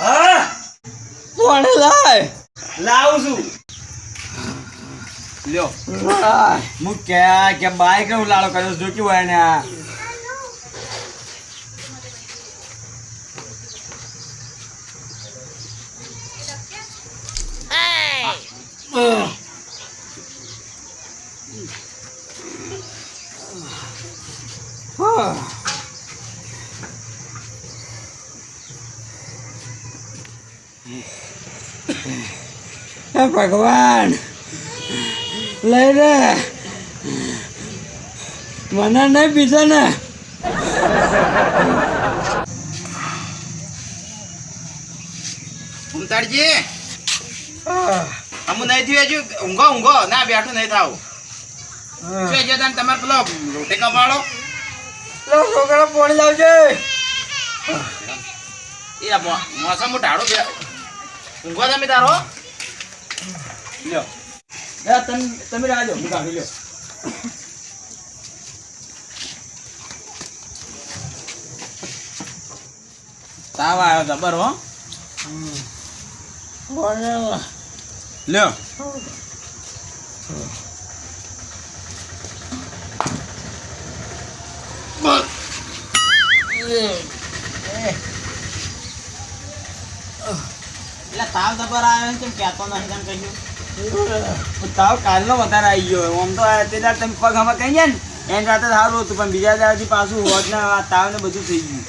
હા કોણે લાય? લાવું છું. લ્યો. હું ક્યાં કે બાઈક હું લાડો કર્યો છું, જો કેવું હોય ને આ હા હે ભગવાન. લઈ રે. મને નહીં પીધે ને. ઉમતાડજી. અમુ નહીં થયું હજુ. ઊંઘો ઊંઘો. ના બેઠું નહીં થાવ. શું તને તમારે પેલો રોટી કપાળો લો છોકરા પોણી લાવજે. એ મોસમ બે ઊંઘો તમે તારો. લ્યો. તમે તમે રાજો હું કાઢી લ્યો. તાવ આવ્યો જબર, હો. લ્યો. એટલે તાવ જબર આવ્યો કેમ કહેતો નથી તમે કહ્યું તાવ કાલનો વધારે આવી ગયો. આમ તો આ તે દાડ તમે પગ હમણાં કહી ગયા ને એમ રાતે સારું હતું પણ બીજા દાડથી પાછું હોત ને તાવ ને બધું થઈ ગયું.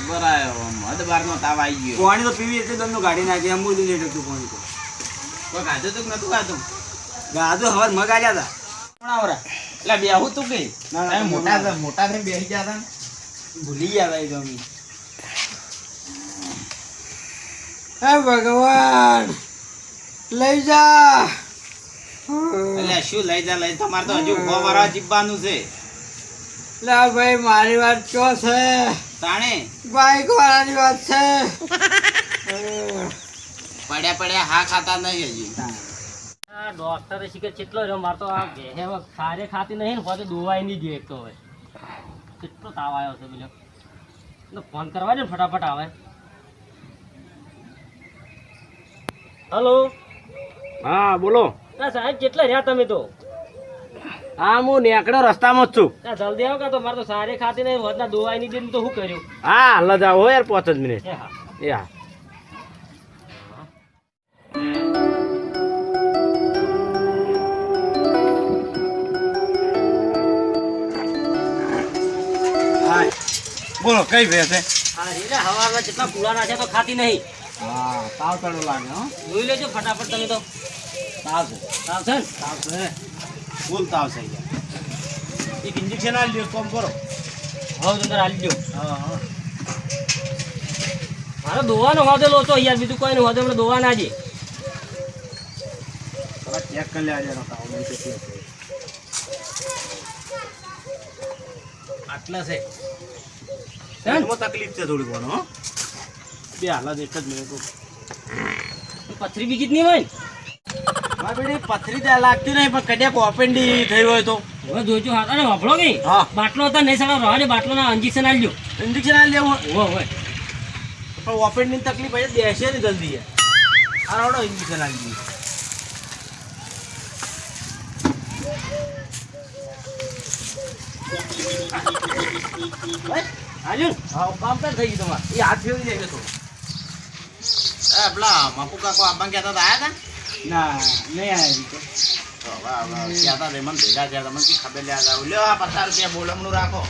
જબર આવ્યો હદ બારનો તાવ આવી ગયો. પાણી તો પીવી એટલે તમને ગાડી નાખી એમ બધું નહીં હતું પાણી તો. કોઈ ખાધું તું કે નતું ખાધું ગાધો હવે મગ આવ્યા હતા આવરા? એટલે બેહું તું કે? ના, ના, મોટા મોટા થઈને બેસી ગયા હતા ભૂલી ગયા હતા એ તો અમે હે ભગવાન! લઈ જા. એટલે શું લઈ જા લઈ તમારે તો હજુ ઊભો વરવા જીવવાનું છે. લા ભાઈ મારી વાત ચો છે? તાણે? બાઈક વાળાની વાત છે. પડ્યા પડ્યા હા ખાતા નહીં હજી. આ ડોક્ટરે શીખે કેટલો રહ્યો? મારે તો આ ઘેહે ખારે ખાતી નહીં ને પોતે દોવાય નહીં ગયો એક તો હવે. કેટલો તાવ આવ્યો છે પેલો. એટલે ફોન કરવા દે ને ફટાફટ આવે. હલો હા બોલો. ના સાહેબ કેટલા રહ્યા તમે તો? હા હું નેકડો રસ્તામાં જ છું. ના જલ્દી આવો કા તો? મારે તો સારે ખાતી નહીં વધના દોવાઈ ની દીધું તો શું કર્યું? હા હાલ જ આવો યાર પાંચ જ મિનિટ. એ હા. એ હા. હાય. બોલો કઈ ભેંસ છે? હા રે હવામાં જેટલા પૂરા નાખ્યા તો ખાતી નહીં. હા તાવ તડો લાગે હો. જોઈ લેજો ફટાફટ તમે તો. તાવ છે. તાવ છે ને? તાવ છે. ફૂલ તાવ છે. એક ઇન્જેક્શન આલી દો કોમ કરો. હવે અંદર આલી દો. હા હા. મારે દોવાનો હોદે લોચો યાર બીજું કોઈ નહીં હોદે હમણાં દોવાના ના ચેક કરી લેજો તાવ નહીં છે. આટલા છે. એમાં તકલીફ છે થોડી ઘણો હો. બે હાલત એક જ મિનિટ પથરી બીજી જ નહીં હોય હા પથરી ત્યાં લાગતી નહીં પણ કદાચ ઓપેન્ડી થઈ હોય તો. હવે અરે વાપરો હા. બાટલો હતા નહીં સાડા રહે બાટલો ના ઇન્જેક્શન આલજો ઇન્જેક્શન આ લેવું હોય? પણ ઓપેન્ડની તકલીફ હોય બેસે ને જલ્દી. આ ઇન્જેક્શન હા કામ તો થઈ ગયું તમારે. એ હાથ ફેરવી જાય તો એ પેલા મપુ કાકો આંબા કહેતા હતા આયા ના નહીં આવી તો હતા કહેતા હતા મને ભેગા થયા તમને ખબર લ્યા હતા લ્યો આ પચાસ રૂપિયા બોલમનું રાખો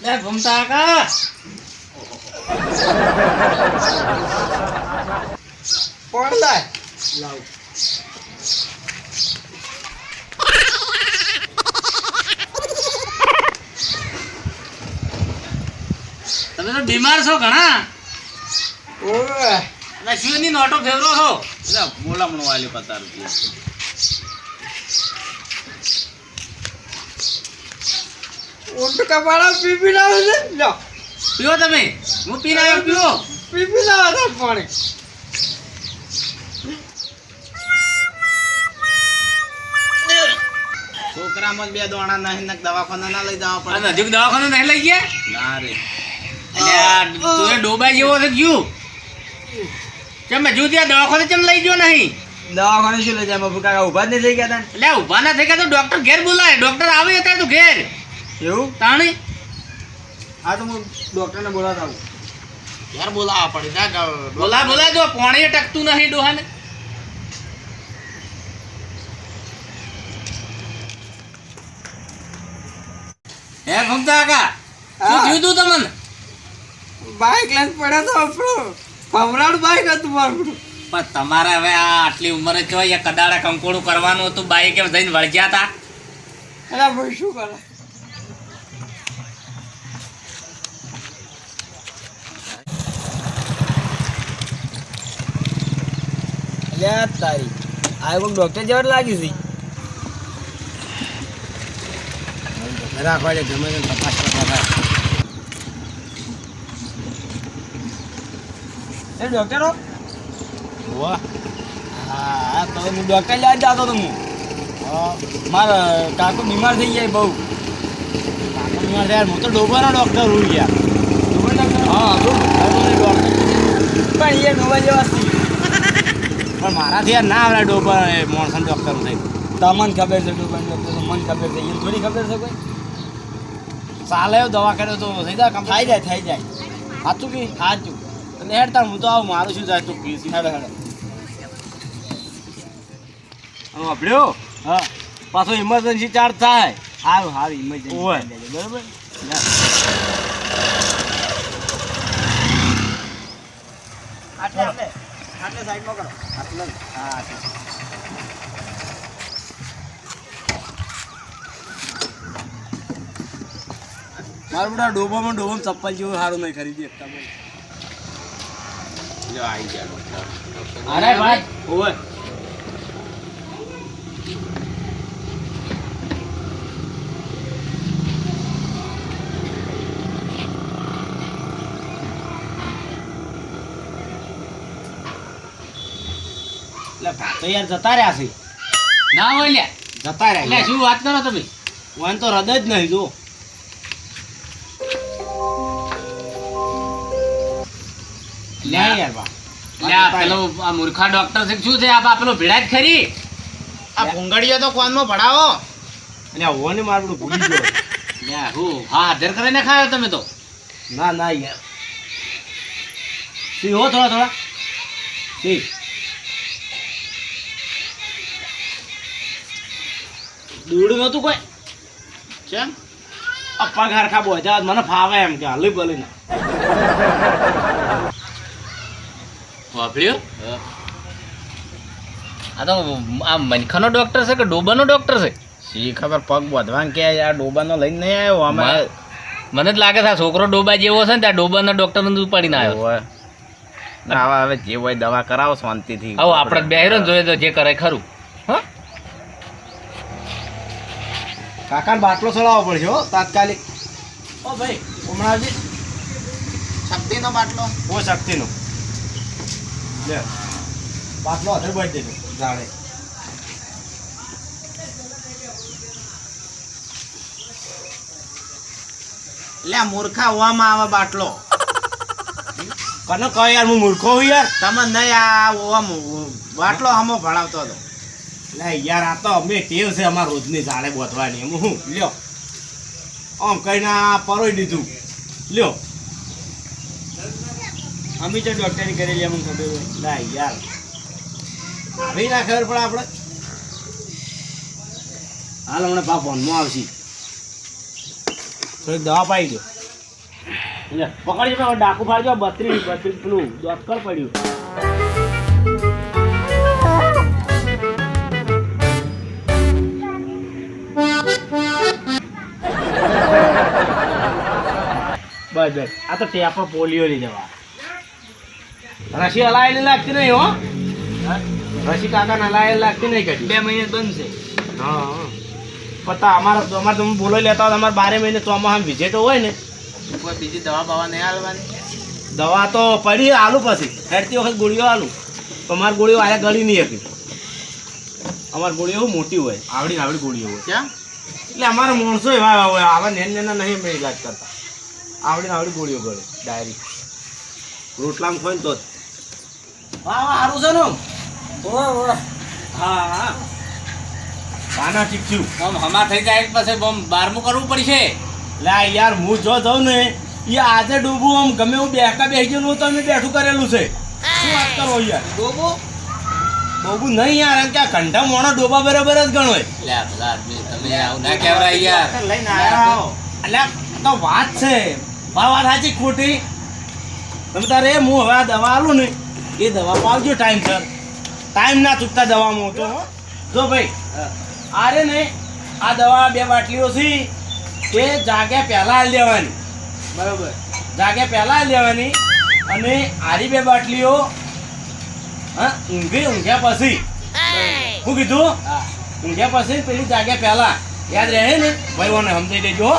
લે ઘૂમતા કા કોણ લાય લાવ તમે તો બીમાર છો ઘણા ઓવે. એટલે શું ની નોટો ફેરવો છો? એટલે બોલમણું વાલ્યું પચાસ રૂપિયા ઊંટ વાળા પીપી લાવે છે? લો. પીઓ તમે. હું પી આવ્યો પીવો. પીપી લાવે છે પાણી. છોકરામાં બે દોણા નહીં ને દવાખાના ના લઈ જવા પડે. નજીક દવાખાનું નહીં લઈ ગયા? ના રે. અલ્યા, તું ડોબા જેવો છે ગયું. કેમ હજુ ત્યાં દવાખાને ચમ લઈ ગયો નહીં? દવાખાને શું લઈ જાય? મફુ કાકા ઊભા જ નહીં થઈ ગયા તા એટલે ઊભા ના થઈ ગયા તો ડોક્ટર ઘેર બોલાય ડોક્ટર આવે હતા તું ઘેર. એવું? તાણી? હા તો હું ડોક્ટરને બોલાવતા આવું. યાર બોલાવા પડે. બોલા બોલા જો પાણી ટકતું નહીં ડોહાને. હે ભક્તા કાકા શું હા. થયું તું તમને? બાઈક લઈને પડ્યા તો આપણું ભમરાનું બાઈક હતું મારું. પણ તમારે હવે આ આટલી ઉંમરે જ અહીંયા કદાડા કંકોડું કરવાનું હતું બાઈક એમ જઈને વળગ્યા હતા ભાઈ શું કરે? અલ્યા તારી. આ કોઈ ડોક્ટર જેવા જ છે. રાખવા દે ગમે તે તપાસ એ ડોક્ટર વાહ હા તો હું ડોક્ટર જ જતો તો હું મારા કાકો બીમાર થઈ જાય બહુ કાકો બીમાર થયા હું તો ડોબાનો ડૉક્ટર હું યાર ડોબર ડોક્ટર હા ડોક્ટર પણ એ ડોબા જેવા પણ મારાથી યાર ના આવડે ડોબર મોણસન ડૉક્ટર થઈ તમને ખબર છે ડોબર ડોક્ટર મને ખબર છે એ થોડી ખબર છે કોઈ ચાલે દવા કર્યો તો થઈ જાય થઈ જાય થઈ જાય સાચું કે સાચું એટલે હેડતા હું તો આવું મારું શું જાય તું પીસ. હેડ હેડ. હા આપણ્યો હા. પાછો ઇમરજન્સી ચાર્જ થાય. સારું સારું ઇમરજન્સી બરાબર? આટલે આટલે આટલે સાઈડમાં કરો. આટલે હા આટલે. મારું બધા ડોબામાં ડોબામાં ચપ્પલ જેવું સારું નહીં ખરીદી એકતા જો આઈ ગયા અરે ભાઈ. ઓવે એટલે ભાતો યાર જતા રહ્યા છે. ના હોય લે જતા એટલે રહ્યા શું વાત કરો તમે? વન તો રદ જ નહીં જો લ્યા યાર બા. લ્યા પેલો આ મૂર્ખા ડોક્ટર છે શું છે? આ બા પેલો જ ખરી. આ ભૂંગળીઓ તો કોનમાં ભણાવો? અને આ ઓને મારું ભૂલી ગયો. લ્યા હું હા હાજર કરીને ખાયો તમે તો? ના ના યાર. સી હો થોડા થોડા. સી દૂડ નતું કોઈ? કેમ પગ હરખા બોધ્યા મને ફાવે એમ કે હલી બલી ના વાપર્યો આ તો આ મનખાનો ડોક્ટર છે કે ડોબાનો ડોક્ટર છે? શી ખબર પગ વધવાનું કે આ ડોબાનો લઈને નહીં આવ્યો અમે મને જ લાગે છે આ છોકરો ડોબા જેવો છે ને ત્યાં ડોબાના ડોક્ટર ને ઉપાડીને આવ્યો. હોય ના, હવે હવે જે હોય દવા કરાવો શાંતિથી. હવે આપણે બેહરો ને જોઈએ તો જે કરે ખરું. હા? કાકાને બાટલો ચડાવવો પડશે હો તાત્કાલિક. ઓ ભાઈ હમણાં શક્તિનો બાટલો. ઓ શક્તિનો. લે. બાટલો હાથે બાંધી દેજો જાડે લે મૂર્ખા ઓવામાં આવે બાટલો. કને કહો યાર, હું મૂર્ખો હું યાર. તમે નહીં, આ ઓમ, બાટલો હમો ભણાવતો હતો. લે, યાર, આ અમે ટેવ છે અમારા રોજની જાડે બોધવાની એમ હું લ્યો. આમ કઈ ના પરોઈ દીધું. લ્યો. અમે તો ડોક્ટરી કરેલી અમને ખબર હોય. ના, યાર. આવી ના ખબર પડે આપણે. હાલ, હમણાં પા ફોનમાં આવશે. થોડીક દવા પાઈ દો. પકડી જો ડાકુ ફાડજો, બત્રીસ બત્રીસ પેલું ડોક્ટર પડ્યું. બસ બસ. આ તો ટેપર પોલિયોની દવા રસી હલાયેલી લાગતી નહીં હો. રસી કાકાને હલાયેલી લાગતી નહીં કદી. બે મહિને બંધ છે. હા હા. પતા અમારા અમારે તમે બોલાવી લેતા હોય અમારે બારે મહિને ચોમાસા વિઝિટ હોય ને. કોઈ બીજી દવા બવા નહીં હાલવાની? દવા તો પડી આલુ પછી. હેડતી વખત ગોળીઓ આલુ તો અમારે ગોળીઓ આયા ગળી નહીં હતી. અમારી ગોળીઓ મોટી હોય. આવડી આવડી ગોળીઓ હોય. ક્યાં? એટલે અમારા માણસો એવા હોય. આવા નેન નેના નહીં અમે ઇલાજ કરતા. આવડી આવડી ગોળીઓ ગળે ડાયરી. રોટલામાં ખોઈને તો જ વાહ વાહ સારું છે ને હા હા. પાના ઠીક આમ હમા થઈ જાય પછી બમ બારમું કરવું પડશે. લા યાર હું જો જાઉં ને એ આજે ડૂબું આમ ગમે હું બેસકા બેસી ગયેલું તો અમે બેઠું કરેલું છે. શું વાત કરો યાર? ડોબો? ડોબું નહીં યાર એમ કે આ ઘંટા ડોબા બરાબર જ ગણો લે તમે આવું ના કહેવાય યાર. લઈને આવ્યા. તો વાત છે. આ વાત સાચી ખોટી. તમે તારે હું હવે આ દવા આલું ને એ દવા પાવજો ટાઈમ સર ટાઈમ ના ચૂકતા દવામાં તો હો. જો ભાઈ આરે ને આ દવા બે બાટલીઓ છે એ જાગ્યા પહેલા આલી દેવાની. બરોબર. જાગ્યા પહેલા આલી દેવાની અને આરી બે બાટલીઓ હા ઊંઘી ઊંઘ્યા પછી. શું કીધું? ઊંઘ્યા પછી પેલી જાગ્યા પહેલા. યાદ રહે ને? ભાઈ ઓને સમજાઈ દેજો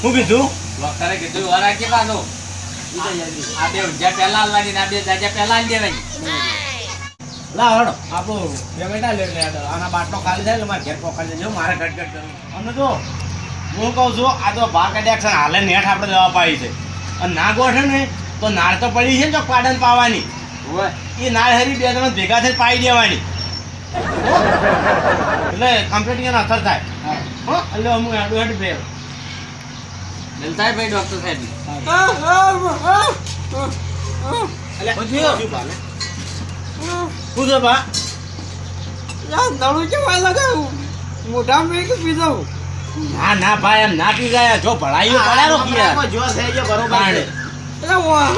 શું કીધું? ડોક્ટરે કીધું વાર રાખી પાછો આ બે ઊંઝા પહેલા આલવાની ને ખાલી થાય ઘેર પકડી દેજો મારે જો હું કહું છું આ તો ભાગ હાલે નેટ આપણે દવા પાડી છે ના ગોઠે ને તો નાળ તો પડી છે ને તો પાડન પાવાની એ નાળ હરી બે જણા ભેગા થઈને પાઈ દેવાની હો? એટલે કમ્પ્લીટ અસર થાય હો, એટલે અમુક હેડું હેડ મિલતા है भाई डॉक्टर साहब છે બા યાર, નળું કેવા લગાવું મોઢામાં એક પીધો ના ના ભાઈ એમ ના પી ગયા જો ભળાઈઓ પડ્યારો કિયા જો ગયો બરોબર એટલે વાહ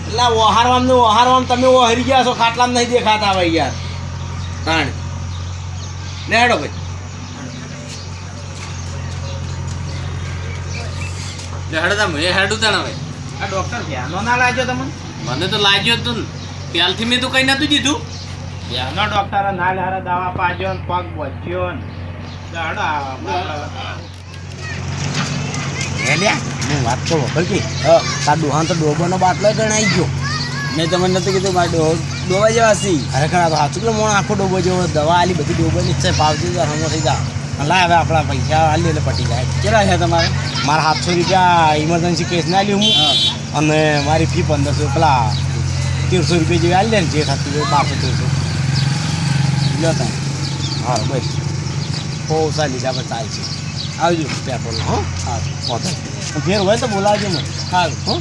એટલે ઓહારવામ ને ઓહારવામ તમે ઓહરી ગયા છો ખાટલામાં નહીં દેખાતા ભાઈ યાર તાણ ને હેડો ભાઈ હેડો મેં હેડું તા હવે. આ ડોક્ટર ધ્યાનો ના લાગ્યો તમને? મને તો લાગ્યો તો ને. ત્યારથી મેં તો કઈ નતું દીધું. યાનો ડોક્ટર ના લારા દવા પાજો ને પગ બચ્યો ને. હું વાત તો વખર કે તાર ડોહાન તો ડોબાનો બાટલો ગણાઈ ગયો. મેં તમને નતું કીધું મારે ડો ડોવા જેવા સી ખરેખર આ તો સાચું કે મોણ આખો ડોબો જેવો દવા આલી બધી ડોબાની જ છે પાવતી તો હમો થઈ જા. લાય હવે આપણા પૈસા આલી એટલે પટી જાય. કેટલા છે તમારે? મારા સાતસો રૂપિયા ઇમરજન્સી કેસ ના લ્યું હું. અને મારી ફી પંદરસો પેલા તેરસો રૂપિયા જેવી આવી દે ને જે થતું હોય બારસો તેરસો. લ્યો તમે હા બસ. બહુ સારી લીધા પછી ચાલશે. આવજો. પેટ્રોલ હો? હા. ફેર હોય તો બોલાવજો મને. સારું હો.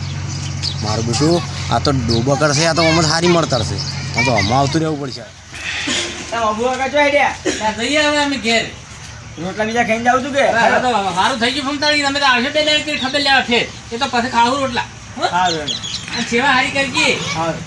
મારું બેટું આ તો ડોબો કરશે આ તો આમ સારી સારી મળતરશે આ તો આમાં આવતું રહેવું પડશે. ત્યાં જઈએ હવે અમે ઘેર. રોટલા બીજા ખાઈને જાઉં છું કે? સારું થઈ ગયું ફમતાળી અમે તો આવશે બે દાડે ખબર લેવા ફેર? એ તો પછી ખાવું રોટલા. સારું સેવા હારી કરજે. સારું